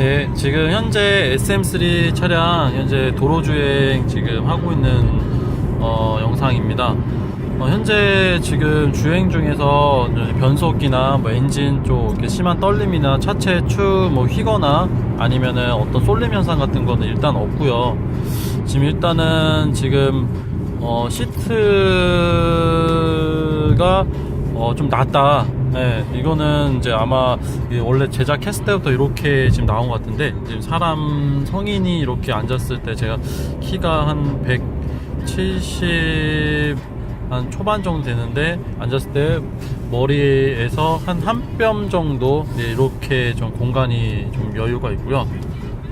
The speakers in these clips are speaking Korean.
네, 지금 현재 SM3 차량 현재 도로 주행 지금 하고 있는 어, 영상입니다. 어, 현재 지금 주행 중에서 변속기나 뭐 엔진 쪽 심한 떨림이나 차체 추뭐 휘거나 아니면은 어떤 쏠림 현상 같은 거는 일단 없고요. 지금 일단은 지금 어, 시트가 어, 좀 낮다. 네, 이거는 이제 아마 이 원래 제작했을 때부터 이렇게 지금 나온 것 같은데 지금 사람 성인이 이렇게 앉았을 때 제가 키가 한 170, 한 초반 정도 되는데 앉았을 때 머리에서 한 한 뼘 정도 네, 이렇게 좀 공간이 좀 여유가 있고요.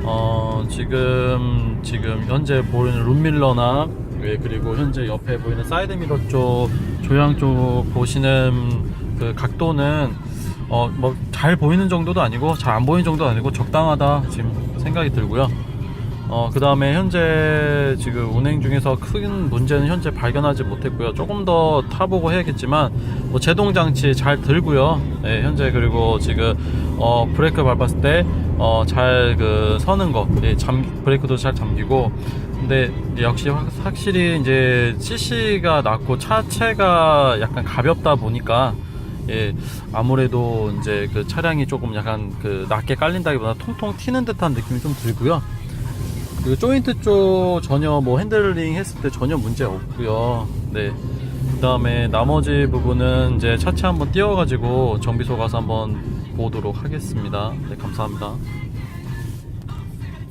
어, 지금 지금 현재 보이는 룸밀러나 예, 그리고 현재 옆에 보이는 사이드 미러 쪽 조향 쪽 보시는 그 각도는 어 뭐 잘 보이는 정도도 아니고 잘 안 보이는 정도도 아니고 적당하다 지금 생각이 들고요. 어, 그 다음에 현재 지금 운행 중에서 큰 문제는 현재 발견하지 못했고요. 조금 더 타보고 해야겠지만, 뭐 제동 장치 잘 들고요. 네, 현재 그리고 지금, 어, 브레이크 밟았을 때, 어, 잘 그 서는 거, 예, 잠, 브레이크도 잘 잠기고, 근데 역시 확, 확실히 이제 CC가 낮고 차체가 약간 가볍다 보니까, 예, 아무래도 이제 그 차량이 조금 약간 그 낮게 깔린다기보다 통통 튀는 듯한 느낌이 좀 들고요. 그 조인트 쪽 전혀 뭐 핸들링 했을 때 전혀 문제 없고요. 네. 그 다음에 나머지 부분은 이제 차체 한번 띄워가지고 정비소 가서 한번 보도록 하겠습니다. 네, 감사합니다.